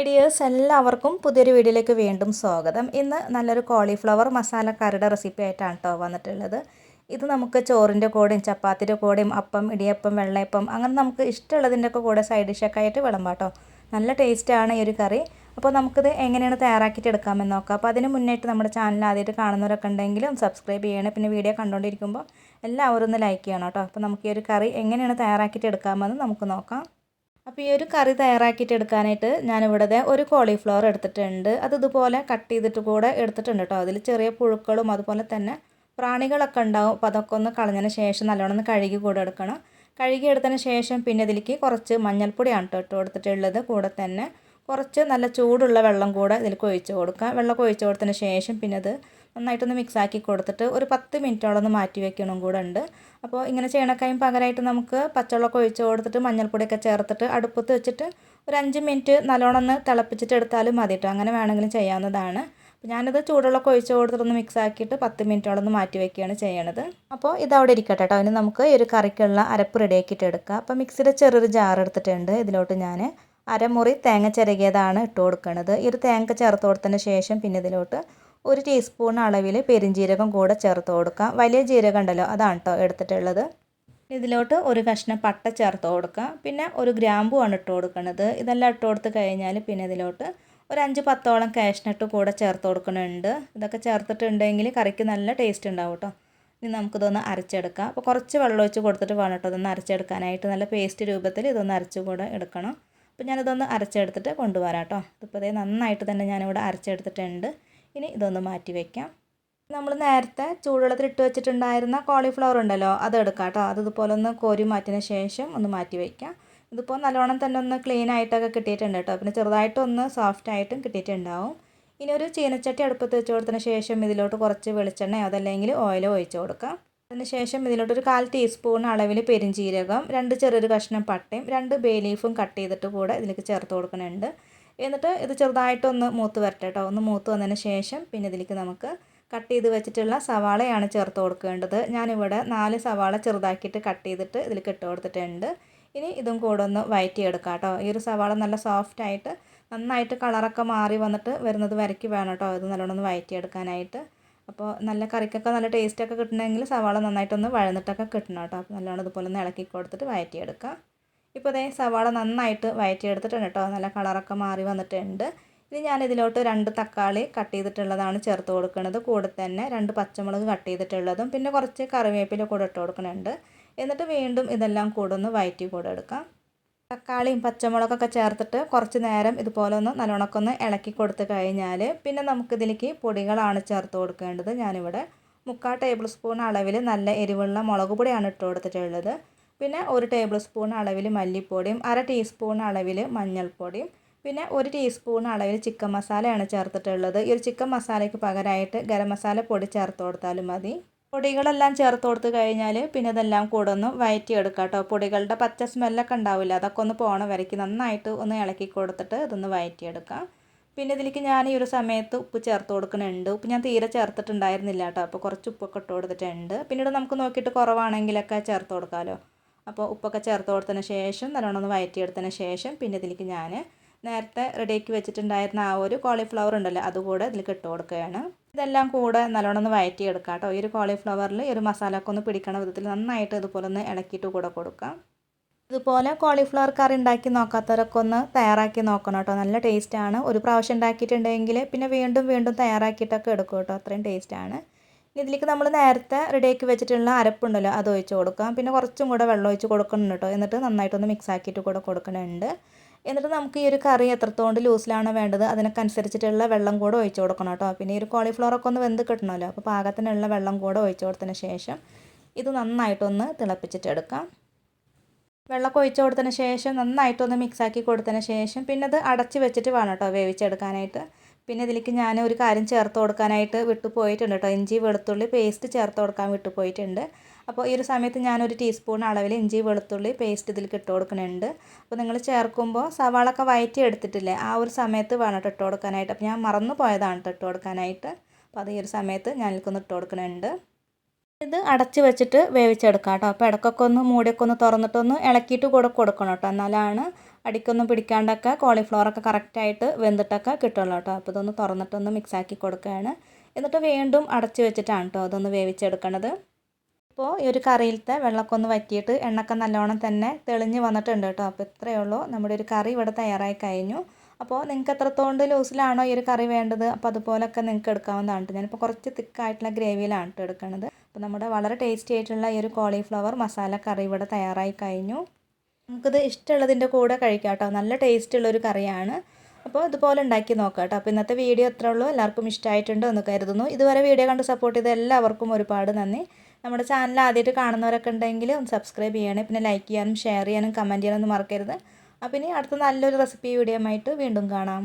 Hi dears എല്ലാവർക്കും പുതിയൊരു വീഡിയോയിലേക്ക് വീണ്ടും സ്വാഗതം. ഇന്ന് നല്ലൊരു കോളിഫ്ലവർ മസാലക്കറിയുടെ റെസിപ്പി ആയിട്ടാണ് കേട്ടോ വന്നിട്ടുള്ളത്. ഇത് നമുക്ക് ചോറിന്റെ കൂടെയും ചപ്പാത്തിന്റെ കൂടെയും അപ്പം ഇടിയപ്പം വെള്ളയപ്പം അങ്ങനെ നമുക്ക് ഇഷ്ടമുള്ളതിന്റെ ഒക്കെ കൂടെ സൈഡ് ഡിഷൊക്കെ ആയിട്ട് വിളമ്പാട്ടോ നല്ല ടേസ്റ്റാണ് ഈ ഒരു കറി. അപ്പോൾ നമുക്കിത് എങ്ങനെയാണ് തയ്യാറാക്കിയിട്ട് എടുക്കാമെന്ന് നോക്കാം. അപ്പോൾ അതിന് മുന്നായിട്ട് നമ്മുടെ ചാനൽ ആദ്യമായിട്ട് കാണുന്നവരൊക്കെ ഉണ്ടെങ്കിലും സബ്സ്ക്രൈബ് ചെയ്യണം. പിന്നെ വീഡിയോ കണ്ടുകൊണ്ടിരിക്കുമ്പോൾ എല്ലാവരും ഒന്ന് ലൈക്ക് ചെയ്യണം കേട്ടോ. അപ്പോൾ നമുക്ക് ഈ ഒരു കറി എങ്ങനെയാണ് തയ്യാറാക്കിയിട്ട് എടുക്കാമെന്ന് നമുക്ക് നോക്കാം. അപ്പോൾ ഈ ഒരു കറി തയ്യാറാക്കിയിട്ട് എടുക്കാനായിട്ട് ഞാനിവിടെ ഒരു കോളിഫ്ലവർ എടുത്തിട്ടുണ്ട്. അത് ഇതുപോലെ കട്ട് ചെയ്തിട്ട് കൂടെ എടുത്തിട്ടുണ്ട് കേട്ടോ അതിൽ ചെറിയ പുഴുക്കളും അതുപോലെ തന്നെ പ്രാണികളൊക്കെ ഉണ്ടാവും. അപ്പോൾ അതൊക്കെ ഒന്ന് കളഞ്ഞതിന് ശേഷം നല്ലോണം ഒന്ന് കഴുകി കൂടെ എടുക്കണം. കഴുകി എടുത്തതിന് ശേഷം പിന്നെ ഇതിലേക്ക് കുറച്ച് മഞ്ഞൾപ്പൊടിയാണ് കേട്ടോ ഇട്ട് കൊടുത്തിട്ടുള്ളത്. കൂടെ തന്നെ കുറച്ച് നല്ല ചൂടുള്ള വെള്ളം കൂടെ ഇതിലേക്ക് ഒഴിച്ച് കൊടുക്കുക വെള്ളം ഒഴിച്ച് കൊടുത്തതിന് ശേഷം പിന്നെ അത് നന്നായിട്ടൊന്ന് മിക്സ് ആക്കി കൊടുത്തിട്ട് ഒരു പത്ത് മിനിറ്റോളം ഒന്ന് മാറ്റി വെക്കണം കൂടെ ഉണ്ട്. അപ്പോൾ ഇങ്ങനെ ചെയ്യണക്കായും പകരമായിട്ട് നമുക്ക് പച്ചവെള്ളമൊക്കെ ഒഴിച്ച് കൊടുത്തിട്ട് മഞ്ഞൾപ്പൊടിയൊക്കെ ചേർത്തിട്ട് അടുപ്പത്ത് വെച്ചിട്ട് ഒരു അഞ്ച് മിനിറ്റ് നല്ലോണം ഒന്ന് തിളപ്പിച്ചിട്ട് എടുത്താലും മതി കേട്ടോ അങ്ങനെ വേണമെങ്കിലും ചെയ്യാവുന്നതാണ്. ഞാനത് ചൂടുവെള്ളമൊക്കെ ഒഴിച്ച് കൊടുത്തിട്ടൊന്ന് മിക്സ് ആക്കിയിട്ട് പത്ത് മിനിറ്റോളം ഒന്ന് മാറ്റി വെക്കുകയാണ് ചെയ്യണത്. അപ്പോൾ ഇതവിടെ ഇരിക്കട്ടെ കേട്ടോ അതിന് നമുക്ക് ഈ ഒരു കറിക്കുള്ള അരപ്പ് റെഡിയാക്കിയിട്ട് എടുക്കുക അപ്പോൾ മിക്സിയുടെ ചെറിയൊരു ജാർ എടുത്തിട്ടുണ്ട് ഇതിലോട്ട് ഞാൻ അരമുറി തേങ്ങ ചിരകിയതാണ് ഇട്ട് കൊടുക്കുന്നത് ഈ ഒരു തേങ്ങ ചേർത്ത് കൊടുത്തതിന് ശേഷം പിന്നെ ഇതിലോട്ട് ഒരു ടീസ്പൂൺ അളവിൽ പെരിഞ്ജീരകം കൂടെ ചേർത്ത് കൊടുക്കാം വലിയ ജീരകം ഉണ്ടല്ലോ അതാണ് കേട്ടോ എടുത്തിട്ടുള്ളത്. ഇതിലോട്ട് ഒരു കഷ്ണം പട്ട ചേർത്ത് കൊടുക്കുക. പിന്നെ ഒരു ഗ്രാമ്പുമാണ് ഇട്ട് കൊടുക്കുന്നത്. ഇതെല്ലാം ഇട്ട് കൊടുത്ത് കഴിഞ്ഞാൽ പിന്നെ ഇതിലോട്ട് ഒരു അഞ്ച് പത്തോളം കാഷ്നട്ട് കൂടെ ചേർത്ത് കൊടുക്കുന്നുണ്ട്. ഇതൊക്കെ ചേർത്തിട്ടുണ്ടെങ്കിൽ കറിക്ക് നല്ല ടേസ്റ്റ് ഉണ്ടാവും കേട്ടോ ഇനി നമുക്കിതൊന്ന് അരച്ചെടുക്കാം. അപ്പോൾ കുറച്ച് വെള്ളം ഒഴിച്ച് കൊടുത്തിട്ട് വേണം കേട്ടോ ഇതൊന്ന് അരച്ചെടുക്കാനായിട്ട്. നല്ല പേസ്റ്റ് രൂപത്തിൽ ഇതൊന്ന് അരച്ച് കൂടെ എടുക്കണം. അപ്പോൾ ഞാനിതൊന്ന് അരച്ചെടുത്തിട്ട് കൊണ്ടുവരാം കേട്ടോ ഇതിപ്പോൾ ഇതേ നന്നായിട്ട് തന്നെ ഞാനിവിടെ അരച്ചെടുത്തിട്ടുണ്ട്. ഇനി ഇതൊന്ന് മാറ്റി വയ്ക്കാം നമ്മൾ നേരത്തെ ചൂടുവെള്ളത്തിൽ ഇട്ട് വെച്ചിട്ടുണ്ടായിരുന്ന കോളിഫ്ലവർ ഉണ്ടല്ലോ അത് എടുക്കാം കേട്ടോ. അത് ഒന്ന് കോരി മാറ്റിയതിന് ശേഷം ഒന്ന് മാറ്റി വയ്ക്കാം ഇതിപ്പോൾ നല്ലോണം തന്നെ ഒന്ന് ക്ലീൻ ആയിട്ടൊക്കെ കിട്ടിയിട്ടുണ്ട് കേട്ടോ. പിന്നെ ചെറുതായിട്ടൊന്ന് സോഫ്റ്റ് ആയിട്ടും കിട്ടിയിട്ടുണ്ടാവും. ഇനി ഒരു ചീനച്ചട്ടി അടുപ്പത്ത് വെച്ച് കൊടുത്തതിന് ശേഷം ഇതിലോട്ട് കുറച്ച് വെളിച്ചെണ്ണയോ അതല്ലെങ്കിൽ ഓയിലോ ഒഴിച്ച് കൊടുക്കാം. അതിന് ശേഷം ഒരു കാൽ ടീസ്പൂൺ അളവിൽ പെരിഞ്ചീരകം രണ്ട് ചെറിയൊരു കഷ്ണം പട്ടയും രണ്ട് ബേ ലീഫും കട്ട് ചെയ്തിട്ട് കൂടെ ഇതിലേക്ക് ചേർത്ത് കൊടുക്കുന്നുണ്ട്. എന്നിട്ട് ഇത് ചെറുതായിട്ടൊന്ന് മൂത്ത് വരട്ടെ കേട്ടോ ഒന്ന് മൂത്ത് വന്നതിന് ശേഷം പിന്നെ ഇതിലേക്ക് നമുക്ക് കട്ട് ചെയ്ത് വെച്ചിട്ടുള്ള സവാളയാണ് ചേർത്ത് കൊടുക്കേണ്ടത്. ഞാനിവിടെ നാല് സവാള ചെറുതാക്കിയിട്ട് കട്ട് ചെയ്തിട്ട് ഇതിലേക്ക് ഇട്ട് കൊടുത്തിട്ടുണ്ട്. ഇനി ഇതും കൂടെ ഒന്ന് വയറ്റി എടുക്കാം കേട്ടോ ഈ ഒരു സവാള നല്ല സോഫ്റ്റ് ആയിട്ട് നന്നായിട്ട് കളറൊക്കെ മാറി വന്നിട്ട് വരുന്നത് വരയ്ക്ക് വേണം കേട്ടോ ഇത് നല്ലോണം ഒന്ന് വയറ്റി എടുക്കാനായിട്ട് അപ്പോൾ നല്ല കറിക്കൊക്കെ നല്ല ടേസ്റ്റൊക്കെ കിട്ടണമെങ്കിൽ സവാള നന്നായിട്ടൊന്ന് വഴന്നിട്ടൊക്കെ കിട്ടണം കേട്ടോ അപ്പോൾ നല്ലോണം ഇതുപോലെ ഒന്ന് ഇളക്കി കൊടുത്തിട്ട് വയറ്റിയെടുക്കാം. ഇപ്പോൾ അതേ സവാള നന്നായിട്ട് വയറ്റിയെടുത്തിട്ടുണ്ട് കേട്ടോ. നല്ല കളറൊക്കെ മാറി വന്നിട്ടുണ്ട്. ഇനി ഞാൻ ഇതിലോട്ട് രണ്ട് തക്കാളി കട്ട് ചെയ്തിട്ടുള്ളതാണ് ചേർത്ത് കൊടുക്കുന്നത്. കൂടെ തന്നെ രണ്ട് പച്ചമുളക് കട്ട് ചെയ്തിട്ടുള്ളതും പിന്നെ കുറച്ച് കറിവേപ്പില കൂടെ ഇട്ട് കൊടുക്കുന്നുണ്ട്. എന്നിട്ട് വീണ്ടും ഇതെല്ലാം കൂടെ ഒന്ന് വയറ്റി കൂടെ എടുക്കാം. തക്കാളിയും പച്ചമുളകൊക്കെ ചേർത്തിട്ട് കുറച്ച് നേരം ഇതുപോലെ ഒന്ന് നല്ലോണക്കൊന്ന് ഇളക്കി കൊടുത്ത് കഴിഞ്ഞാൽ പിന്നെ നമുക്കിതിലേക്ക് പൊടികളാണ് ചേർത്ത് കൊടുക്കേണ്ടത്. ഞാനിവിടെ മുക്കാൽ ടേബിൾ സ്പൂൺ അളവിൽ നല്ല എരിവുള്ള മുളക് പൊടിയാണ് ഇട്ട് കൊടുത്തിട്ടുള്ളത്. പിന്നെ ഒരു ടേബിൾ സ്പൂൺ അളവിൽ മല്ലിപ്പൊടിയും അര ടീസ്പൂൺ അളവിൽ മഞ്ഞൾപ്പൊടിയും. പിന്നെ ഒരു ടീസ്പൂൺ അളവിൽ ചിക്കൻ മസാലയാണ് ചേർത്തിട്ടുള്ളത്. ഈ ഒരു ചിക്കൻ മസാലയ്ക്ക് പകരമായിട്ട് ഗരം മസാല പൊടി ചേർത്ത് കൊടുത്താലും മതി. പൊടികളെല്ലാം ചേർത്ത് കൊടുത്ത് കഴിഞ്ഞാൽ പിന്നെ ഇതെല്ലാം കൂടെ ഒന്ന് വയറ്റിയെടുക്കാം കേട്ടോ. പൊടികളുടെ പച്ച സ്മെല്ലൊക്കെ ഉണ്ടാവില്ല. അതൊക്കെ ഒന്ന് പോണ വരയ്ക്ക് നന്നായിട്ട് ഒന്ന് ഇളക്കി കൊടുത്തിട്ട് ഇതൊന്ന് വയറ്റിയെടുക്കാം. പിന്നെ ഇതിലേക്ക് ഞാൻ ഈ ഒരു സമയത്ത് ഉപ്പ് ചേർത്ത് കൊടുക്കുന്നുണ്ട്. ഉപ്പ് ഞാൻ തീരെ ചേർത്തിട്ടുണ്ടായിരുന്നില്ല കേട്ടോ. അപ്പോൾ കുറച്ച് ഉപ്പൊക്കെ ഇട്ട് കൊടുത്തിട്ടുണ്ട്. പിന്നീട് നമുക്ക് നോക്കിയിട്ട് കുറവാണെങ്കിലൊക്കെ ചേർത്ത് കൊടുക്കാമല്ലോ. അപ്പോൾ ഉപ്പൊക്കെ ചേർത്ത് കൊടുത്തതിന് ശേഷം നല്ലോണം ഒന്ന് വയറ്റിയെടുത്തതിന് ശേഷം പിന്നെ ഇതിലേക്ക് ഞാൻ നേരത്തെ റെഡിയാക്കി വെച്ചിട്ടുണ്ടായിരുന്ന ആ ഒരു കോളിഫ്ലവർ ഉണ്ടല്ലോ അതുകൂടെ ഇതിലേക്ക് ഇട്ട് കൊടുക്കുകയാണ്. ഇതെല്ലാം കൂടെ നല്ലോണം ഒന്ന് വയറ്റിയെടുക്കുക കേട്ടോ. ഈ ഒരു കോളിഫ്ലവറിൽ ഈ ഒരു മസാല ഒക്കെ ഒന്ന് പിടിക്കണ വിധത്തിൽ നന്നായിട്ട് ഇതുപോലെ ഒന്ന് ഇളക്കിയിട്ട് കൂടെ കൊടുക്കാം. ഇതുപോലെ കോളിഫ്ലവർ കറി ഉണ്ടാക്കി നോക്കാത്തവരൊക്കെ ഒന്ന് തയ്യാറാക്കി നോക്കണം കേട്ടോ. നല്ല ടേസ്റ്റാണ് ഒരു പ്രാവശ്യം ഉണ്ടാക്കിയിട്ടുണ്ടെങ്കിൽ പിന്നെ വീണ്ടും വീണ്ടും തയ്യാറാക്കിയിട്ടൊക്കെ എടുക്കും കേട്ടോ. അത്രയും ടേസ്റ്റാണ് ഇതിലേക്ക് നമ്മൾ നേരത്തെ റെഡിയാക്കി വെച്ചിട്ടുള്ള അരപ്പുണ്ടല്ലോ അത് ഒഴിച്ച് കൊടുക്കാം പിന്നെ കുറച്ചും കൂടെ വെള്ളം ഒഴിച്ച് കൊടുക്കണം കേട്ടോ എന്നിട്ട് നന്നായിട്ടൊന്ന് മിക്സ് ആക്കിയിട്ട് കൂടെ കൊടുക്കണുണ്ട് എന്നിട്ട് നമുക്ക് ഈ ഒരു കറി എത്രത്തോണ്ട് ലൂസിലാണ് വേണ്ടത് അതിനൊക്കെ വെള്ളം കൂടെ ഒഴിച്ച് കൊടുക്കണം കേട്ടോ പിന്നെ ഈ ഒരു കോളിഫ്ലവറൊക്കെ ഒന്ന് വെന്ത് കിട്ടണമല്ലോ അപ്പോൾ പാകത്തിനുള്ള വെള്ളം കൂടെ ഒഴിച്ച് കൊടുത്തതിന് ശേഷം ഇത് നന്നായിട്ടൊന്ന് തിളപ്പിച്ചിട്ടെടുക്കാം വെള്ളമൊക്കെ ഒഴിച്ച് കൊടുത്തതിന് ശേഷം നന്നായിട്ടൊന്ന് മിക്സാക്കി കൊടുത്തതിന് ശേഷം പിന്നെ അത് അടച്ച് വെച്ചിട്ട് വേണം കേട്ടോ വേവിച്ചെടുക്കാനായിട്ട്. പിന്നെ ഇതിലേക്ക് ഞാൻ ഒരു കാര്യം ചേർത്ത് കൊടുക്കാനായിട്ട് വിട്ടു പോയിട്ടുണ്ട് കേട്ടോ. ഇഞ്ചി വെളുത്തുള്ളി പേസ്റ്റ് ചേർത്ത് കൊടുക്കാൻ വിട്ടു പോയിട്ടുണ്ട്. അപ്പോൾ ഈ ഒരു സമയത്ത് ഞാനൊരു ടീസ്പൂൺ അളവിൽ ഇഞ്ചി വെളുത്തുള്ളി പേസ്റ്റ് ഇതിലേക്ക് ഇട്ട് കൊടുക്കുന്നുണ്ട്. അപ്പോൾ നിങ്ങൾ ചേർക്കുമ്പോൾ സവാളൊക്കെ വയറ്റി എടുത്തിട്ടില്ലേ? ആ ഒരു സമയത്ത് വേണം ഇട്ട് കൊടുക്കാനായിട്ട്. അപ്പോൾ ഞാൻ മറന്നു പോയതാണ് ഇട്ട് കൊടുക്കാനായിട്ട്. അപ്പോൾ അത് ഈ ഒരു സമയത്ത് ഞാൻ ഇതിലേക്കൊന്ന് ഇട്ട് കൊടുക്കുന്നുണ്ട്. ഇത് അടച്ച് വെച്ചിട്ട് വേവിച്ചെടുക്കാം കേട്ടോ. അപ്പോൾ ഇടക്കൊക്കെ ഒന്ന് മൂടിയൊക്കെ ഒന്ന് തുറന്നിട്ടൊന്ന് ഇളക്കിയിട്ട് കൂടെ കൊടുക്കണം കേട്ടോ. എന്നാലാണ് അടിക്കൊന്നും പിടിക്കാണ്ടൊക്കെ കോളിഫ്ലവറൊക്കെ കറക്റ്റായിട്ട് വെന്തിട്ടൊക്കെ കിട്ടുള്ളൂ കേട്ടോ. അപ്പോൾ ഇതൊന്ന് തുറന്നിട്ടൊന്ന് മിക്സാക്കി കൊടുക്കുകയാണ്. എന്നിട്ട് വീണ്ടും അടച്ച് വെച്ചിട്ടാണ് കേട്ടോ അതൊന്ന് വേവിച്ചെടുക്കണത്. ഇപ്പോൾ ഈ ഒരു കറിയിലത്തെ വെള്ളമൊക്കെ ഒന്ന് വറ്റിയിട്ട് എണ്ണക്ക നല്ലോണം തന്നെ തെളിഞ്ഞ് വന്നിട്ടുണ്ട് കേട്ടോ. അപ്പോൾ ഇത്രയേ ഉള്ളൂ. നമ്മുടെ ഒരു കറി ഇവിടെ തയ്യാറായി കഴിഞ്ഞു. അപ്പോൾ നിങ്ങൾക്ക് എത്രത്തോണ്ട് ലൂസിലാണോ ഈ ഒരു കറി വേണ്ടത്? അപ്പോൾ അതുപോലൊക്കെ നിങ്ങൾക്ക് എടുക്കാവുന്നതാണ് കേട്ടോ. ഞാനിപ്പോൾ കുറച്ച് തിക്കായിട്ടുള്ള ഗ്രേവിയിലാണ് കേട്ടോ എടുക്കുന്നത് അപ്പോൾ നമ്മുടെ വളരെ ടേസ്റ്റി ആയിട്ടുള്ള ഈ ഒരു കോളിഫ്ലവർ മസാല കറി ഇവിടെ തയ്യാറായി കഴിഞ്ഞു. നമുക്കിത് ഇഷ്ടമുള്ളതിന്റെ കൂടെ കഴിക്കാം കേട്ടോ. നല്ല ടേസ്റ്റ് ഉള്ളൊരു കറിയാണ്. അപ്പോൾ ഇതുപോലെ ഉണ്ടാക്കി നോക്കാം കേട്ടോ. അപ്പോൾ ഇന്നത്തെ വീഡിയോ അത്രേ ഉള്ളൂ. എല്ലാവർക്കും ഇഷ്ടമായിട്ടുണ്ടോ എന്ന് കരുതുന്നു. ഇതുവരെ വീഡിയോ കണ്ട് സപ്പോർട്ട് ചെയ്ത എല്ലാവർക്കും ഒരുപാട് നന്ദി. നമ്മുടെ ചാനൽ ആദ്യമായിട്ട് കാണുന്നവരൊക്കെ ഉണ്ടെങ്കിൽ ഒന്ന് സബ്സ്ക്രൈബ് ചെയ്യണേ. പിന്നെ ലൈക്ക് ചെയ്യാനും ഷെയർ ചെയ്യാനും കമന്റ് ചെയ്യാനൊന്നും മറക്കരുത്. അപ്പോൾ ഇനി അടുത്ത നല്ലൊരു റെസിപ്പി വീഡിയോ ആയിട്ട് വീണ്ടും കാണാം.